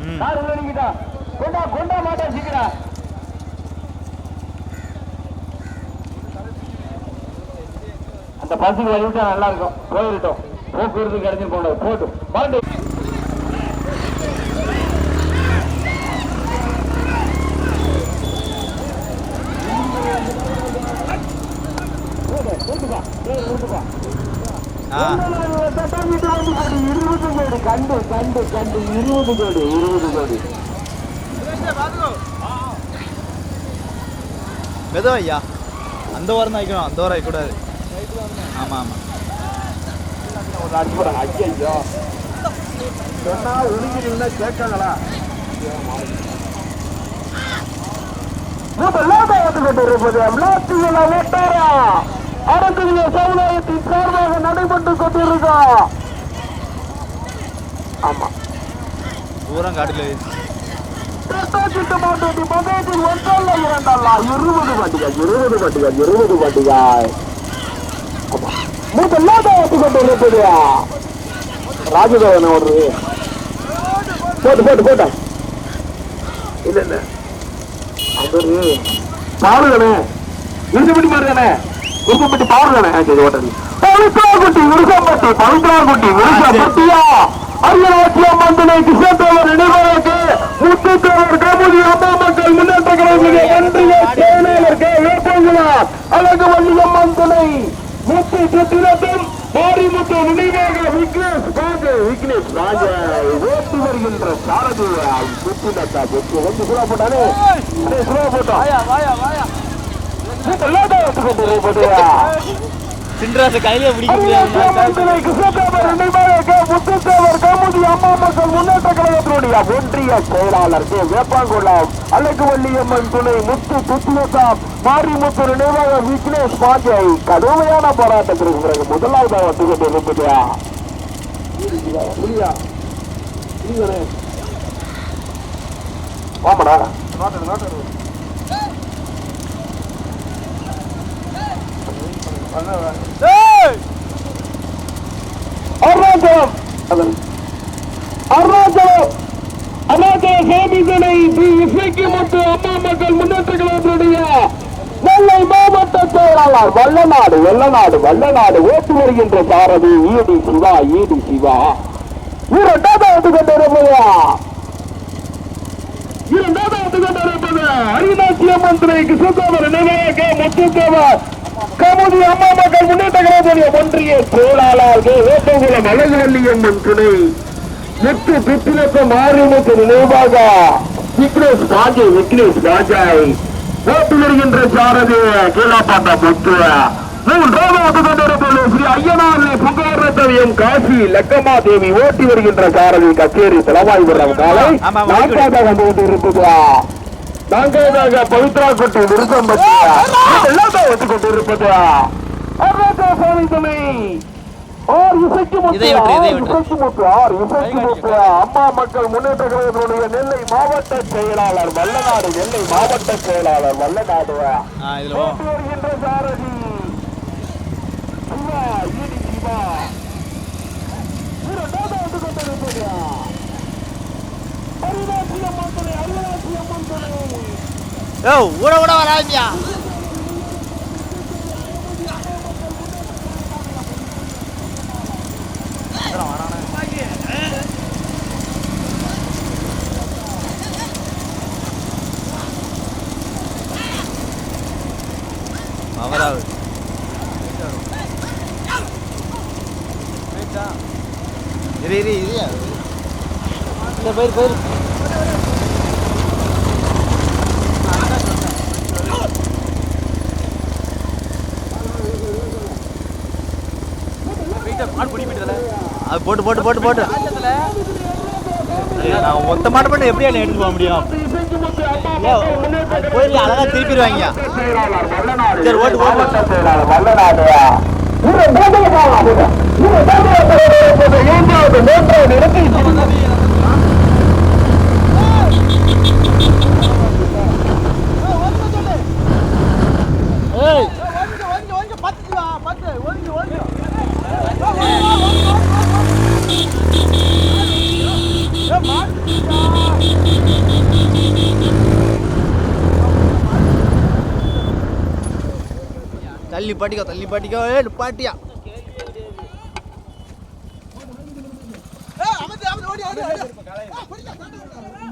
ம். கார் உள்ள நிக்கிட்டா. கொண்டா கொண்டா மாட்டா சீக்கிரா அந்த பஸ்ஸுக்கு வழிவிட்டா நல்லா இருக்கும் போயிட்டோம் போக்குவரத்து கிடைச்சு போனது. போட்டும். பாண்டு இருபது கோடி கண்டு கண்டு கண்டு இருபது கோடி இருபது கோடி மெதுவா ஐயா. அந்த வாரம் தான் வைக்கணும் அந்த வாரம் ஆகக்கூடாது ஆமாம் ஆமாம். ஒரு போறாங்க ஐயோ. சொன்னா ஒழுங்கிறீங்களா கேட்காங்களா? அரசியல சமுதாயத்தின் சார்பாக நடைபெற்று கொண்டிருக்கோம் ஆமா. பூரா காட்டில் திட்ட மாட்டேன் மதத்தில் ஒன்றல்ல இரண்டல்ல. இருபது வண்டிகள் இருபது வண்டிகள் இருபது வண்டிகள். கொண்டிருப்பது ராஜதேவன் ஒரு போட்டு போட்டு. போட்டேன் இல்ல இல்ல அவரு பாருங்கண்ணே இருக்கப்பட்டி பாருங்கண்ணே. இருக்கப்பட்டி பாருங்கண்ணே சரி ஓட்டடி. பவித்ராகுட்டி விருசம்பட்டி பவித்ராகுட்டி விருசம்பட்டியா அரியராட்சியம் மந்தனை கிருஷ்ணதேவர் நினைவாக முத்துத்தேவர் கமுதி அம்மா மக்கள் முன்னேற்ற கழகத்திலே ஒன்றிய செயலாளர் கே வேப்பங்குளார் அழகு வள்ளியம்மன் துணை முத்து சுத்திரத்தும் மாரிமுத்து நினைவாக விக்னேஷ் ராஜா ஓட்டு வருகின்ற சாரதி சுத்தினத்தா வெற்றி வந்து சுறா போட்டானே? அடே, சுறா போட்டோம் சின்ராசை கையிலே பிடிக்க ஒன்றிய செயலாளர் கே வேப்பாங்குளம் அழகுவல்லியம்மன் துணை முத்து துத்துலசாம் மாரிமுத்து நினைவாக விக்னேஷ் பாஜை கடுமையான போராட்டத்திற்கு பிறகு முதலாவதாக வந்து கொண்டு இருப்பதையா ஆமாடா அருணாச்சலம்! அருணாச்சலம். அருணாச்சல சாமிதனை ஸ்ரீ இசைக்கு மற்றும் அம்மா மக்கள் முன்னேற்ற கழகத்துடைய நெல்லை மாவட்ட செயலாளர் வல்லநாடு வெள்ளநாடு வல்லநாடு ஓட்டு வருகின்ற சாரதி ஈடி சிவா ஈடி சிவா. இரண்டாவது கொண்டிருப்பதா இரண்டாவது கொண்டிருப்பது அரிநாட்சி அம்மன் கிருஷ்ணதேவர் நினைவாக முத்துத்தேவர். கமுதி அம்மா மக்கள் முன்னேற்ற கழகத்துடைய ஒன்றிய செயலாளர் கே. அழகுவல்லி அம்மன் துணை. முத்து பித்திலத்த மாரிமுத்து நினைவாக விக்னேஷ் ராஜே விக்னேஷ் ராஜாய் ஓட்டு வருகின்ற சாரதி கீழாப்பாட்டா முத்து மூன்றாவது கொண்டிருப்பது ஸ்ரீ ஐயனாரி புகாரத்தவியம் காசி லக்கம்மா தேவி ஓட்டி வருகின்ற சாரதி கச்சேரி தலைவாய்புரம் காலை ஆமா, ஆமா, நான்காவதாக வந்து கொண்டிருப்பதா நான்காவதாக பவித்ரா கொட்டி விருப்பம் பற்றியா எல்லாம் வந்து கொண்டிருப்பதா அருணாச்சல சுவாமி துணை அம்மா மக்கள் முன்னேற்ற கழகத்தினுடைய நெல்லை மாவட்ட செயலாளர் வல்லநாடு நெல்லை மாவட்ட செயலாளர் வல்லநாடு. சாரதி. சிவா ஈடி சிவா. இரண்டாவது வந்து கொண்டிருப்பது அருணாச்சி அம்மன் துணை அருணாச்சி அம்மன் துணை யோ ஊட ஊட வராதியா அவராது இரு இரு இரு இந்த பேர் பேர் மாடு பிடி போயிட்டதுல அது போட்டு போட்டு போட்டு போட்டு. நான் ஒத்த மாட்ட பண்ண எப்படி என்ன எடுத்துட்டு போக முடியும்? ஐயா, அழகா திருப்பிடுவாங்க. சரி, ஓட்டு, ஓட்டு. ஏய் தள்ளி பாட்டிக்கோ தள்ளி பாட்டிக்கோ. ஏ பாட்டியா.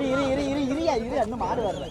இரு இரு இரு இரு இரியா இரு இன்னும் மாடு வரல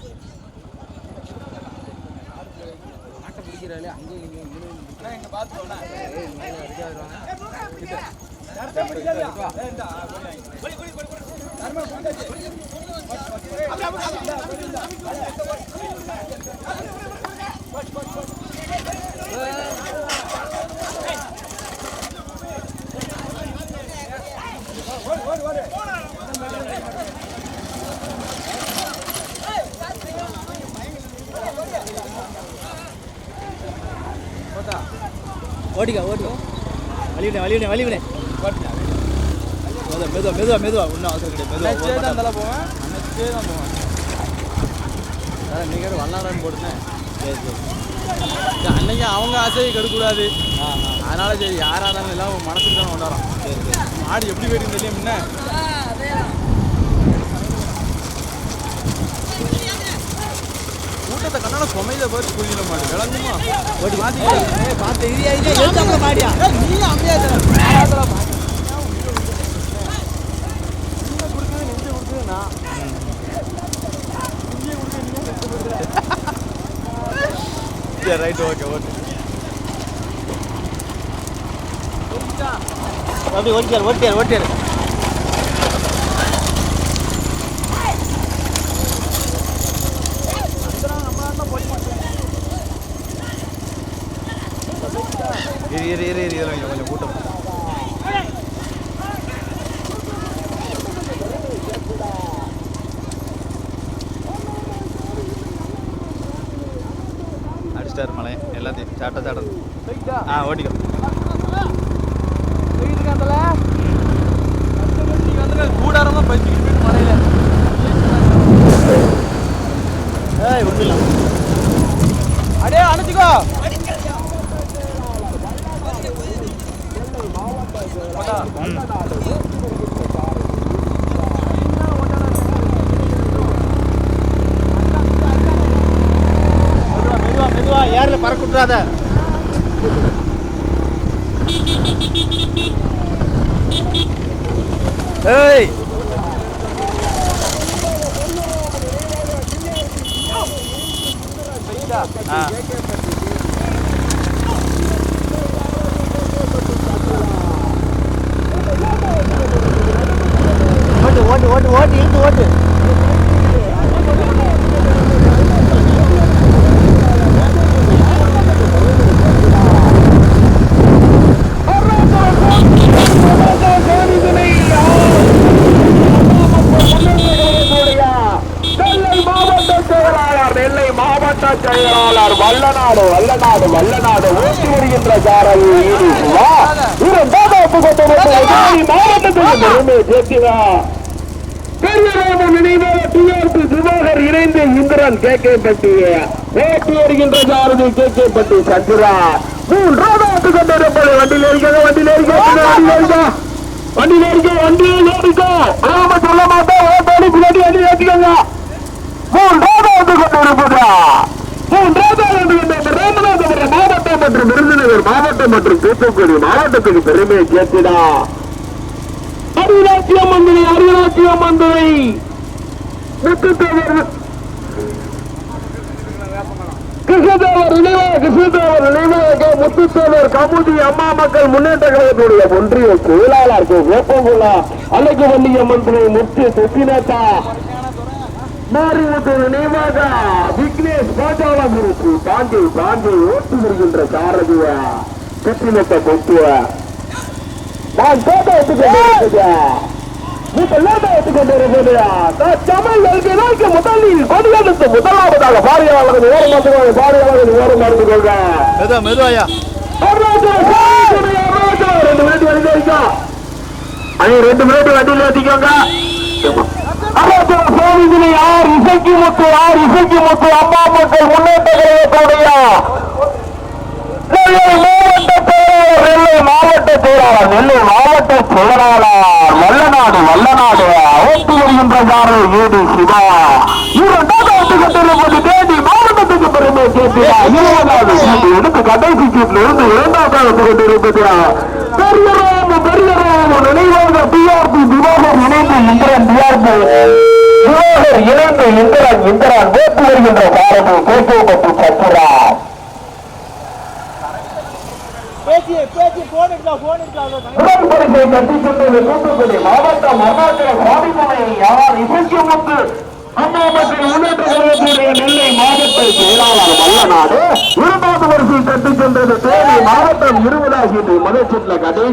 ஓடிக்கா ஓடிக்கா. வலிவினே வலிவினே வலிவினே மெதுவா மெதுவா மெதுவா மெதுவா. ஒன்றும் அவசரம் கிடையாது. மெதுவா தான் போவேன். அன்னைக்கே தான் போவேன். நீங்கள் வல்லாடான்னு போட்டுனேன் சரி சரி. அன்னைக்கு அவங்க ஆசையை கெடுக்கூடாது அதனால சரி யாராலும் எல்லாம் உன் மனசுக்கு தான் கொண்டாடுறோம். சரி சரி. மாடு எப்படி போயிட்டு தெரியும் கூட்டத்தை கண்ணால சுமையில போய் புரியல மாடு விளங்குமா ஓடி மாத்தி பார்த்து இரியா இரியா எழுத்தாப்புல மாடியா நீ அமையா சரி ரைட் ஓகே ஓகே அப்படி ஓடிச்சார் ஓட்டியார் ஓட்டியார் இரு இரு இரு இரு இதில் கொஞ்சம் கொஞ்சம் கூட்டம் அடிச்சிட்டாரு மலை எல்லாத்தையும் சாட்ட சாட்ட ஆ ஓட்டிக்கோ கூடாரம் தான் பச்சிக்கிட்டு போயிட்டு மலையில ஏய் ஒன்றும் அடே அணைச்சிக்கோ மெதுவா மெதுவா மெதுவா. ஏரில் பறக்க விட்றாத ஏய். ஆ ஓட்டு ஓட்டு ஓட்டு ஓட்டு இழுத்து ஓட்டு நெல்லை மாவட்ட செயலாளர் நெல்லை மாவட்ட செயலாளர் வல்லநாடு வல்லநாடு வல்லநாடு ஊட்டி வருகின்ற சாரதி ஈடுவா இரண்டாவது மாவட்டத்தில் பெரியராம நினைவாக டிஆர்பி சுதாகர் இணைந்து இந்திரன் கே கே பட்டி ஓட்டி வருகின்ற சாரதி கே கே பட்டி சந்திரா மூன்றாவது கொண்டிருப்பது வண்டியில் இருக்கிறது வண்டியில் இருக்கிறது வண்டியில் இருக்கா வண்டியில் இருக்க வண்டியில் சொல்ல ஓட்டாடி பின்னாடி வண்டி ஏற்றிக்கோங்க மூன்றாவது கொண்டிருப்பதா மூன்றாவது வந்து கொண்டிருப்பது ராமநாதபுரம் மாவட்டம் மற்றும் விருதுநகர் மாவட்டம் மற்றும் தூத்துக்குடி மாவட்டத்துக்கு பெருமையை சேர்த்திடா. அருணாச்சியம் மந்திரி அருணாச்சியம் மந்திரி. கிருஷ்ணதேவர். நினைவாக கிருஷ்ணதேவர் நினைவாக முத்துத்தேவர் கமுதி அம்மா மக்கள் முன்னேற்ற கழகத்துடைய ஒன்றிய செயலாளர் வேப்பங்குள்ளா அழகு வள்ளியம்மன் துணை முத்து சுத்தினத்தா மாரிமுத்து நினைவாக. விக்னேஷ் பாஜாலகுருக்கு தாண்டி தாண்டி ஓட்டு வருகின்ற சாரதிய சுத்தினத்தை கொத்துவ நான் கோட்டை நல்கினாய்க்கு முதலில் கொடியெடுத்து முதலாவதாக ஓரம் ஓரம் மெதுவா மெதுவாயா ரெண்டு மினிட் வரைக்கும் ஐயா ரெண்டு மினிட் வண்டியில் ஏற்றிக்கோங்க அருணாச்சலம் யார் இசைக்கு முத்து யார் இசைக்கு முத்து அம்மா மக்கள் முன்னேற்ற கழகத்துடைய மாவட்ட செயலாளர் நெல்லை மாவட்ட செயலாளர் நெல்லை மாவட்ட செயலாளர் வல்லநாடு வல்லநாடு யாரு ஏடி சிவா. இரண்டாவது கட்டிருப்பது தேடி மாவட்டத்துக்கு பெருமை சேர்த்தியா இருபதாவது சீட்டு எடுத்து கடைசி சீட்டில் இருந்து இரண்டாவது கொண்டிருப்பது பெரியராம பெரியராம நினைவாக டிஆர்பி திவாகர் இணைந்து இந்திரன் டிஆர்பி திவாகர் இணைந்து இந்திரன் இந்திரன் ஓட்டு வருகின்ற சாரதி கேசவபட்டு சத்யரா பேசி பேசி போன் எடுக்கா போன் எடுக்கா முதல் பரிசை கட்டிச் சென்றது தூத்துக்குடி மாவட்டம் அருணாச்சல சுவாமிமலை யார் அம்மா மக்கள் முன்னேற்ற கழகத்துடைய நெல்லை துணை செயலாளர் வல்லநாடு இரண்டாவது வரிசையில் கட்டி சென்றது தேனி மாவட்டம் இருபதாகி மலைச்சுள்ள கதை